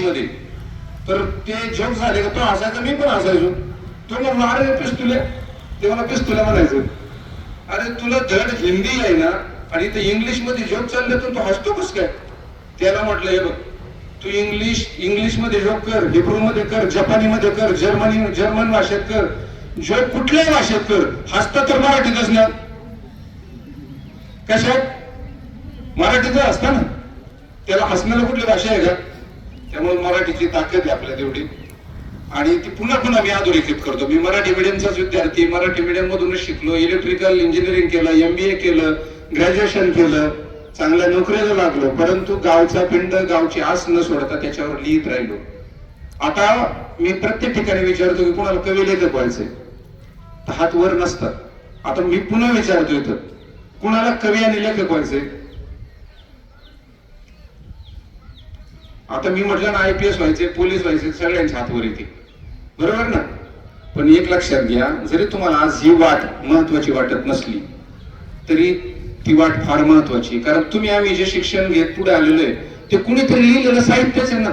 मध्ये. तर ते जोक झाले का तो हसायचा मी पण हसायचो. तो म्हणला अरे पिस्तुले ते मला पिस्तुला म्हणायचं. अरे तुला धड हिंदी आहे ना आणि ते इंग्लिशमध्ये जोक चालले तर तू हसतो कस काय? त्याला म्हटलं हे बघ तू इंग्लिश इंग्लिशमध्ये जोक कर हिब्रू मध्ये कर जपानी मध्ये कर जर्मनी जर्मन भाषेत कर. जोक कुठल्याही भाषेत कर हसता तर मराठीतच ना. कशा? मराठीतच असता ना त्याला हसण्याला कुठली भाषा आहे का? त्यामुळे मराठीची ताकद आहे आपल्या तेवढी आणि ती पुन्हा पुन्हा मी अधोरेखित करतो. मी मराठी मिडियमचाच विद्यार्थी मराठी मिडियम मधूनच शिकलो इलेक्ट्रिकल इंजिनिअरिंग केलं एमबीए केलं ग्रॅज्युएशन केलं चांगल्या नोकरीला लागलो परंतु गावचा पिंड गावची आस न सोडता त्याच्यावर लिहित राहिलो. आता मी प्रत्येक ठिकाणी विचारतो की कोणाला कवी लेखक व्हायचंय? हात वर नसतात. आता मी पुन्हा विचारतो इथं. कुणाला कवी आणि लेखक व्हायचंय? आता मी म्हटलं ना आय पी एस व्हायचे पोलीस व्हायचे सगळ्यांच्या हातवर येते. बरोबर ना? पण एक लक्षात घ्या जरी तुम्हाला आज ही वाट महत्वाची वाटत नसली तरी ती वाट फार महत्वाची कारण तुम्ही आम्ही जे शिक्षण घेत पुढे आलेलो आहे ते कुणीतरी लिहिलेलं साहित्यच आहे ना.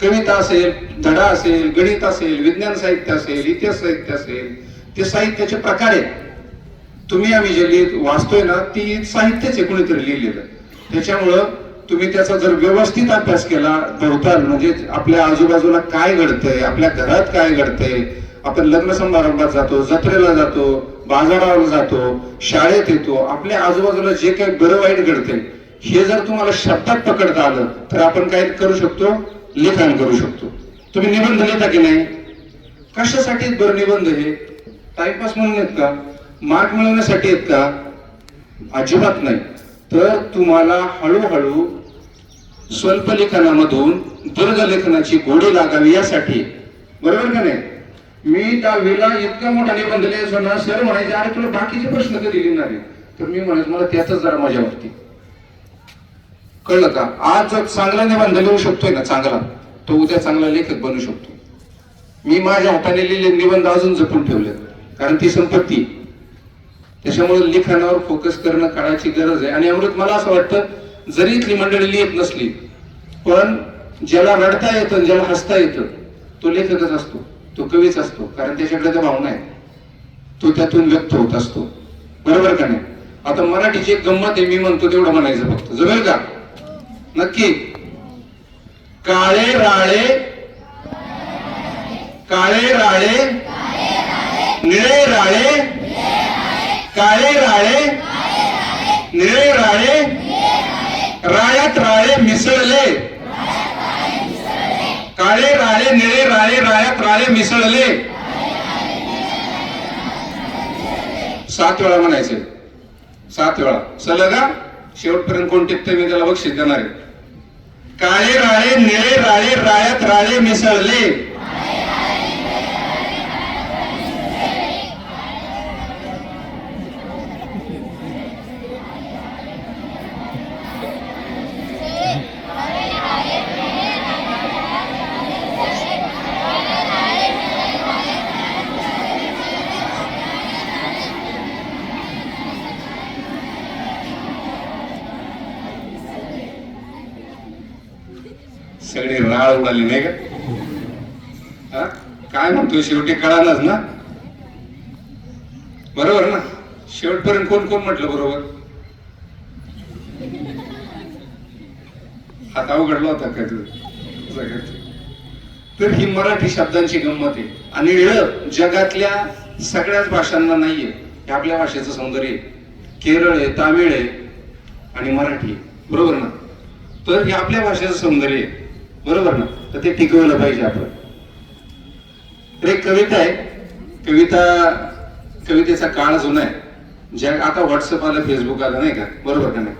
कविता असेल धडा असेल गणित असेल विज्ञान साहित्य असेल इतिहास साहित्य असेल ते साहित्याचे प्रकार आहेत. तुम्ही आम्ही जे लिहित वाचतोय ना ती साहित्यच आहे कुणीतरी लिहिलेलं. त्याच्यामुळं तुम्ही त्याचा जर व्यवस्थित अभ्यास केला भोवताल म्हणजे आपल्या आजूबाजूला काय घडतंय आपल्या घरात काय घडतंय आपण लग्न समारंभात जातो जत्रेला जातो बाजारावर जातो शाळेत येतो आपल्या आजूबाजूला जे काही बरं वाईट घडते हे जर तुम्हाला शब्दात पकडता आलं तर आपण काय करू शकतो? लिखाण करू शकतो. तुम्ही निबंध लिहिता की नाही? कशासाठी बरं निबंध हे? टाइमपास म्हणून येत का? मार्क मिळवण्यासाठी येत का? अजिबात नाही. तर तुम्हाला हळूहळू स्वल्प लेखनामधून दीर्घ लेखनाची गोडी लागावी यासाठी. बरोबर का नाही? मी दहावीला इतका मोठा निबंध लिहायचो ना सर म्हणायचे अरे तुला बाकीचे प्रश्न कधी लिहिणार तर मी म्हणायचो मला त्याच जरा मजा वाटते कळलं का? आज जर चांगला निबंध लिहू शकतोय ना चांगला तो उद्या चांगला लेखक बनू शकतो. मी माझ्या हाताने लिहिले निबंध अजून जपून ठेवले कारण ती संपत्ती. त्याच्यामुळे लिखाणावर फोकस करणं काळाची गरज आहे. आणि अमृत मला असं वाटतं जरी इथली मंडळी लिहित नसली पण ज्याला रडता येतं ज्याला हसता येतं तो लेखकच असतो तो कवीच असतो कारण त्याच्याकडे त्या भावना आहे. तो त्यातून व्यक्त होत असतो. बरोबर का नाही? आता मराठीची एक गंमत आहे मी म्हणतो तेवढं म्हणायचं फक्त. जमेल का? नक्की. काळे राळे काळे राळे निळे राळे काळे राळे निळे राळे रायात राळे मिसळले. काळे राळे निळे राळे रायात राळे मिसळले. सात वेळा म्हणायचे. सात वेळा. सलगा शेवटपर्यंत कोण टिकते मी त्याला बक्षीस देणार आहे. काळे राळे निळे राळे रायात राळे मिसळले. सगळी राळ उडाली नाही का? काय म्हणतोय शेवटी कळालाच ना? बरोबर ना? शेवटपर्यंत कोण कोण म्हटलं बरोबर? हात अवघडला होता काय तर ही मराठी शब्दांची गंमत आहे. आणि ळ जगातल्या सगळ्याच भाषांना नाहीये. हे आपल्या भाषेचं सौंदर्य आहे. केरळ आहे तामिळ आहे आणि मराठी बरोबर ना? तर हे आपल्या भाषेचं सौंदर्य आहे. बरोबर ना? तर ते टिकवलं पाहिजे आपण तर एक कविता आहे. कविता कवितेचा काळ जुना आहे. ज्या आता व्हॉट्सअप आलं फेसबुक आलं नाही का? बरोबर का नाही?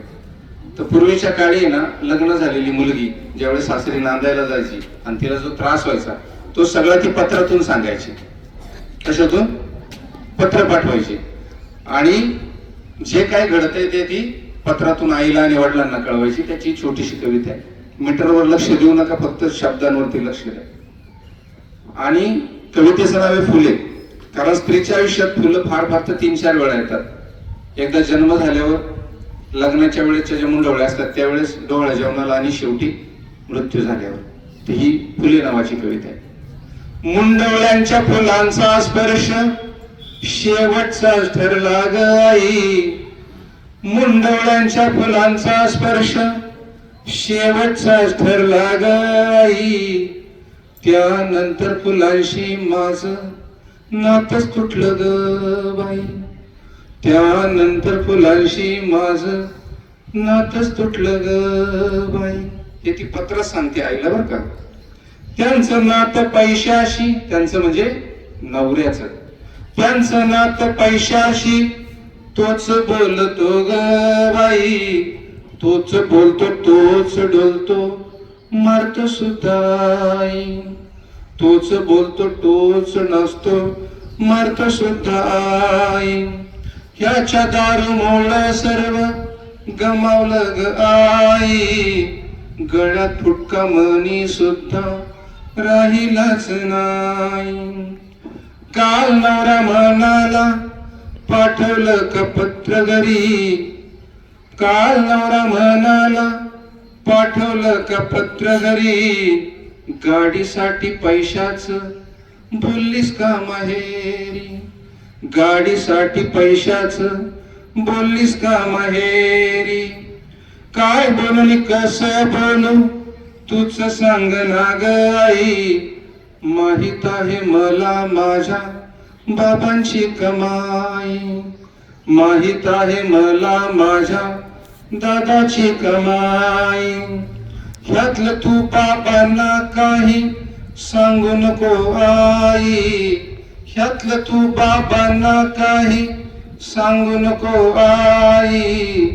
तर पूर्वीच्या काळी ना लग्न झालेली मुलगी ज्यावेळेस सासरी नांदायला जायची आणि तिला जो त्रास व्हायचा तो सगळा ती पत्रातून सांगायची. कशातून? पत्र पाठवायची. आणि जे काय घडतंय ते ती पत्रातून आईला आणि वडिलांना कळवायची. त्याची छोटीशी कविता आहे. मीटरवर लक्ष देऊ नका फक्त शब्दांवरती लक्ष द्या. आणि कवितेचं नाव आहे फुले. कारण स्त्रीच्या आयुष्यात फुलं फार फार तर तीन चार वेळा येतात. एकदा जन्म झाल्यावर लग्नाच्या वेळेच्या ज्या मुंडवळ्या असतात त्यावेळेस डोळ्या जेवणाला आणि शेवटी मृत्यू झाल्यावर. तर ही फुले नावाची कविता आहे. मुंडवळ्यांच्या फुलांचा स्पर्श शेवटचा ठरला गाई मुंडवळ्यांच्या फुलांचा स्पर्श शेवटचा ठरला ग त्यानंतर फुलांशी माझ नातच तुटलं ग बाई. त्यानंतर फुलांशी माझ नातच तुटलं ग बाई. हे ती पत्र सांगते आईला बर का. त्यांचं नातं पैशाशी त्यांचं म्हणजे नवऱ्याचं. त्यांचं नातं पैशाशी तोच बोलतो ग बाई. तोच बोलतो तोच डोलतो मारतो सुद्धा तोच बोलतो तोच नसतो मारतो सुद्धा ह्याच्या दारू सर्व गमावलं ग आई. गळ्यात फुटका मनी सुद्धा राहिलाच नाही. काल नवरा म्हणाला पाठवलं का पत्र घरी. काल नवरा म्हणाला पाठवलं का पत्र घरी? गाडीसाठी पैशाच बोललीस का माहेरी? गाडीसाठी पैशाच बोललीस का माहेरी? काय बोलून कस बनू? तूच सांग ना ग आई. माहीत आहे मला माझ्या बाबांची कमाई. माहीत आहे मला माझ्या दादाची कमाई. ह्यातलं तू बाबांना काही सांगू नको आई. ह्यातलं तू बाबांना काही सांगू नको आई.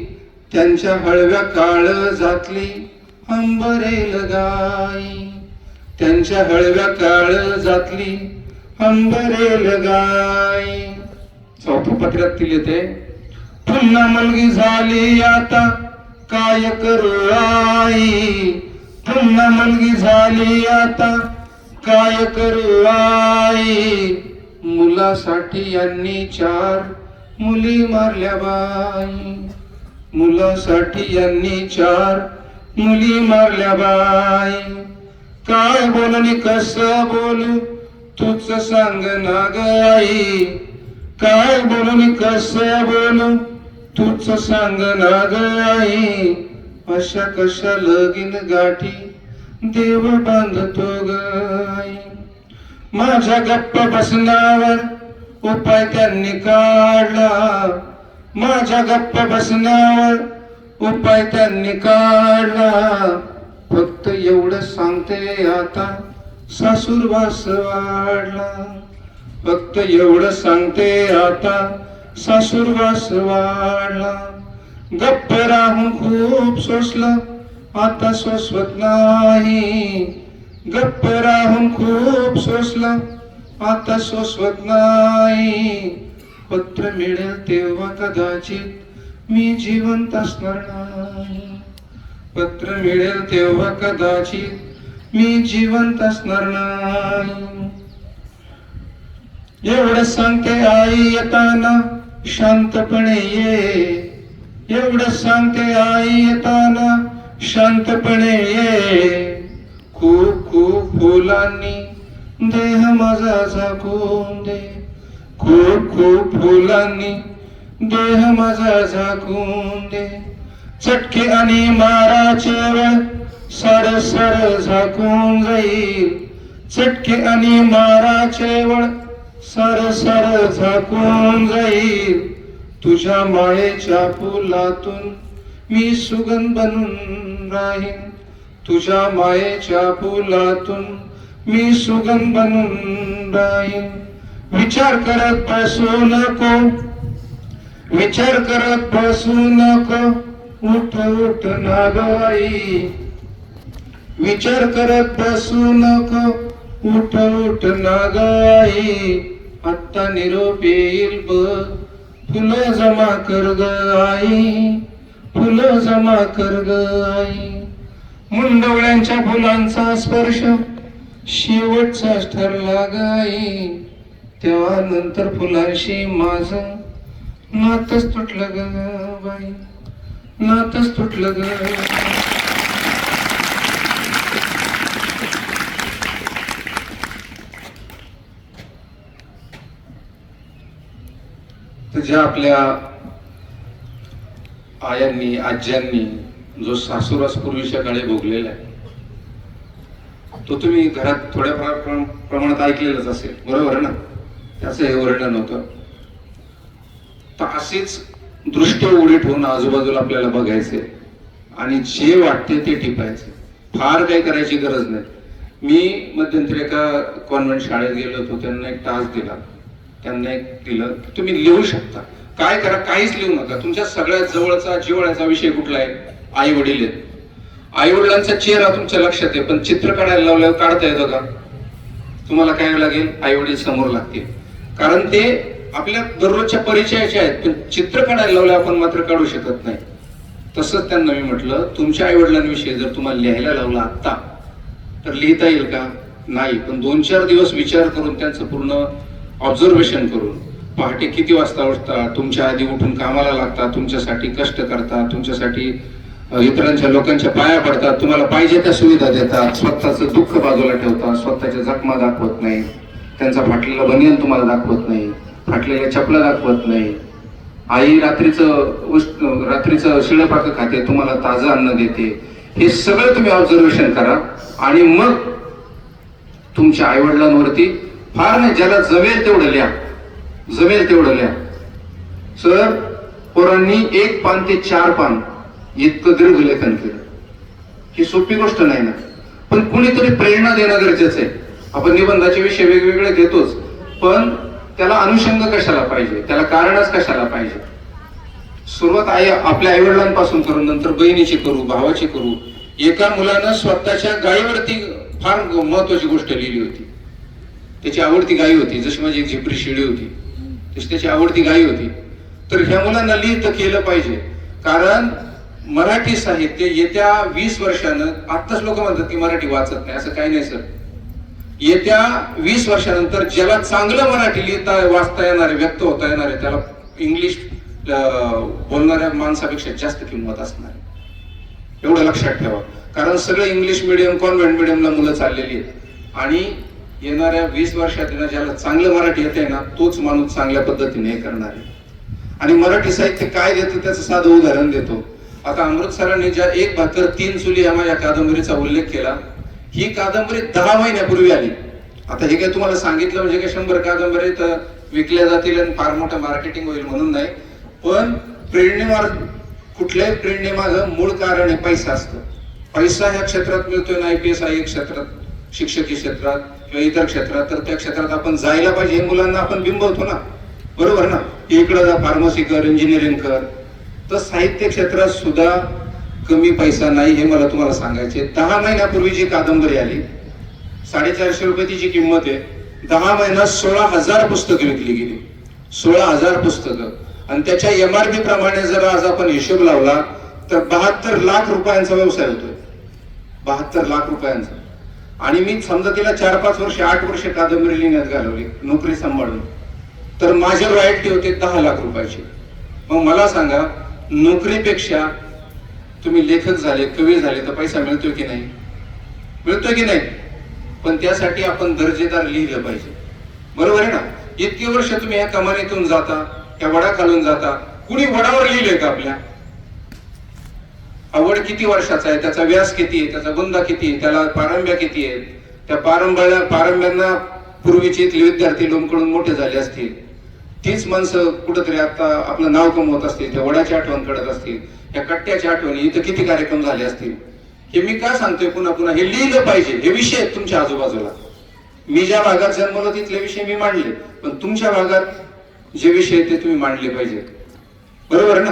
त्यांच्या हळव्या काळ जातली अंबरेल गाई त्यांच्या हळव्या काळ जातली अंबरेल गाई चौथ्या पत्रात ती येते पुन्हा मुलगी झाली आता. काय करू आई पुन्हा मुलगी झाली आता. काय करू आई मुलासाठी यांनी चार मुली मारल्या बाई. मुलासाठी यांनी चार मुली मारल्या बाई. काय बोलणी कस बोलू? तूच सांग ना गाई आई. काय बोलून कस बोलू? तूच सांग ना आई अशा कशा लगीन गाठी देव बांधतो गाई माझ्या गप्प बसण्यावर उपाय त्यांनी काढला. माझ्या गप्प बसण्यावर उपाय त्यांनी काढला. फक्त एवढं सांगते आता सासूरवास वाढला. फक्त एवढं सांगते आता सासूरवास वाढला गप्प राहून खूप सोसलं आता सोसवत नाही. गप्प राहून खूप सोसलं आता सोसवत नाही. पत्र मिळेल तेव्हा कदाचित मी जिवंत असणार नाही. पत्र मिळेल तेव्हा कदाचित मी जिवंत असणार नाही. एवढं सांगते आई येताना शांतपणे ये. एवढं सांगते आई येताना शांतपणे ये. खूप खूप फुलांनी देह माझा झाकून दे. खूप खूप फुलांनी देह माझा झाकून दे. चटके आणि माराचे वेळ सर सर झाकून जाईल. चटके आणि माराचे वळ सर सर झाकून जाईल तुझ्या माळेच्या फुलातून. मी सुगंध बनून राहीन तुझ्या मायेच्या फुलातून. मी सुगंध बनून राहीन. विचार करत बसू नको. विचार करत बसू नको. उठ उठ नागाई. विचार करत बसू नको. उठ उठ नागाई. आत्ता निरोप येईल बघ फुलं जमा कर ग आई. फुलं जमा कर ग आई. मुंडवळ्यांच्या फुलांचा स्पर्श. शेवटचाच ठरला ग आई. तेव्हा नंतर फुलांशी माझं नातच तुटलं ग बाई. नातच तुटलं ग ज्या आपल्या आयांनी आज्यांनी जो सासुरास पूर्वीच्या काळी भोगलेला आहे तो तुम्ही घरात थोड्या प्रमाणात ऐकलेलंच असेल. बरोबर ना? त्याचं हे वर्णन होतं. तर अशीच दृष्टी उडी ठेवून आजूबाजूला आपल्याला बघायचे आणि जे वाटते ते टिपायचे. फार काही करायची गरज नाही. मी मध्यंतरी एका कॉन्व्हेंट शाळेत गेलो होतो त्यांना एक टास्क दिला. त्यांना एक दिलं की तुम्ही लिहू शकता. काय करा काहीच लिहू नका. तुमच्या सगळ्यात जवळचा जिव्हाळ्याचा विषय कुठला आहे? आई वडील आहेत. आई वडिलांचा चेहरा तुमच्या लक्षात आहे पण चित्र काढायला लावल्यावर काढता येतं का? तुम्हाला काय लागेल? आई वडील समोर लागतील. कारण ते आपल्या दररोजच्या परिचयाचे आहेत पण चित्र काढायला लावले आपण मात्र काढू शकत नाही. तसंच त्यांना मी म्हटलं तुमच्या आई वडिलांविषयी जर तुम्हाला लिहायला लावलं आत्ता तर लिहिता येईल का? नाही. पण दोन चार दिवस विचार करून त्यांचं पूर्ण ऑब्झर्वेशन करून. पहाटे किती वाजता उठता? तुमच्या आधी उठून कामाला लागतात तुमच्यासाठी कष्ट करतात तुमच्यासाठी इतरांच्या लोकांच्या पाया पडतात तुम्हाला पाहिजे त्या सुविधा देतात स्वतःचं दुःख बाजूला ठेवतात स्वतःच्या जखमा दाखवत नाही त्यांचा फाटलेला बनियन तुम्हाला दाखवत नाही फाटलेल्या चपला दाखवत नाही. आई रात्रीचं उष्ट रात्रीचं शिळपाक खाते तुम्हाला ताजं अन्न देते. हे सगळं तुम्ही ऑब्झर्वेशन करा आणि मग तुमच्या आईवडिलांवरती फार नाही ज्याला जमेल तेवढं लिहा. जमेल तेवढं लिहा. सर पोरांनी एक पान ते चार पान इतकं दीर्घ लेखन केलं. ही सोपी गोष्ट नाही ना. पण कुणीतरी प्रेरणा देणं गरजेचं आहे. आपण निबंधाचे विषय वेगवेगळे देतोच पण त्याला अनुषंग कशाला पाहिजे? त्याला कारणच कशाला पाहिजे? सुरुवात आई आपल्या आईवडिलांपासून करू नंतर बहिणीची करू भावाची करू. एका मुलानं स्वतःच्या गायीवरती फार महत्वाची गोष्ट लिहिली होती. त्याची आवडती गायी होती जशी माझी एक झिपरी शिडी होती तशी त्याची आवडती गायी होती. तर ह्या मुलांना लिहित केलं पाहिजे. कारण मराठी साहित्य येत्या वीस वर्षानं आत्ताच लोक म्हणतात की मराठी वाचत नाही असं काही नाही सर. येत्या वीस वर्षानंतर ज्याला चांगलं मराठी लिहिता वाचता येणार आहे व्यक्त होता येणार आहे त्याला इंग्लिश बोलणाऱ्या माणसापेक्षा जास्त किंमत असणार आहे. एवढं लक्षात ठेवा. कारण सगळं इंग्लिश मिडियम कॉन्व्हेंट मिडियमला मुलं चाललेली आहेत. आणि येणाऱ्या वीस वर्षात ज्याला चांगलं मराठी येते ना तोच माणूस चांगल्या पद्धतीने हे करणार आहे. आणि मराठी साहित्य काय देतं त्याचं साधं उदाहरण देतो. आता अमृत सरांनी ज्या एक भाकर तीन चुली या माझ्या कादंबरीचा उल्लेख केला ही कादंबरी दहा महिन्यापूर्वी आली. आता हे काय तुम्हाला सांगितलं म्हणजे काय शंभर कादंबरी तर विकल्या जातील आणि फार मोठं मार्केटिंग होईल म्हणून नाही. पण प्रेरणेमार कुठल्याही प्रेरणेमागं मूळ कारण आहे पैसा असतं. पैसा ह्या क्षेत्रात मिळतोय ना आय पी एस आय क्षेत्रात. शिक्षकी क्षेत्रात किंवा इतर क्षेत्रात तर त्या क्षेत्रात आपण जायला पाहिजे. हे मुलांना आपण बिंबवतो ना. बरोबर ना? इकडं जा फार्मसी कर इंजिनिअरिंग कर. तर साहित्य क्षेत्रात सुद्धा कमी पैसा नाही हे मला तुम्हाला सांगायचे दहा महिन्यापूर्वी जी कादंबरी आली साडेचारशे रुपये तिची किंमत आहे दहा महिन्यात सोळा हजार पुस्तकं विकली गेली. सोळा हजार पुस्तकं. आणि त्याच्या एम आर पी प्रमाणे जर आज आपण हिशोब लावला तर बहात्तर लाख रुपयांचा व्यवसाय होतोय. बहात्तर लाख रुपयांचा. आणि मी समजा तिला चार पाच वर्ष आठ वर्ष कादंबरी लिहिण्यात घालवली नोकरी सांभाळून. तर माझे रॉयल्टी होते दहा लाख रुपयाची. मग मला सांगा नोकरीपेक्षा तुम्ही लेखक झाले कवी झाले तर पैसा मिळतोय की नाही? मिळतोय की नाही? पण त्यासाठी आपण दर्जेदार लिहिलं पाहिजे. बरोबर आहे ना? इतकी वर्ष तुम्ही या कमानीतून जाता या वडा खालून जाता. कुणी वडावर लिहिलंय का आपल्या? आवड किती वर्षाचा आहे? त्याचा व्यास किती आहे? त्याचा गुंदा किती आहे? त्याला पारंब्या किती आहेत त्या पारंब्या पारंब्यांना पूर्वीचे इथले विद्यार्थी लोंबकडून मोठे झाले असतील. तीच माणसं कुठंतरी आता आपलं नाव कमवत असतील त्या वडाची आठवण करत असतील त्या कट्ट्याच्या आठवणी इथं किती कार्यक्रम झाले असतील? हे मी का सांगतोय पुन्हा पुन्हा? हे लिहिलं पाहिजे. हे विषय आहेत तुमच्या आजूबाजूला. मी ज्या भागात जन्मलो तिथले विषय मी मांडले. पण तुमच्या भागात जे विषय आहेत ते तुम्ही मांडले पाहिजे. बरोबर ना?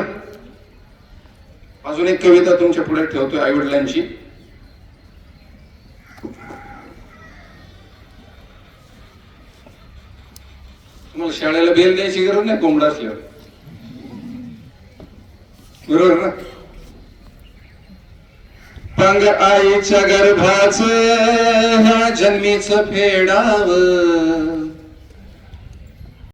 अजून एक कविता तुमच्यापुढे ठेवतोय आई वडिलांची तुम्हाला शाळेला बेल द्यायची गरज नाही कोंबडा असल्यावर. बरोबर ना? पंग आईच्या गर्भाच ह्या जन्मीच फेडाव.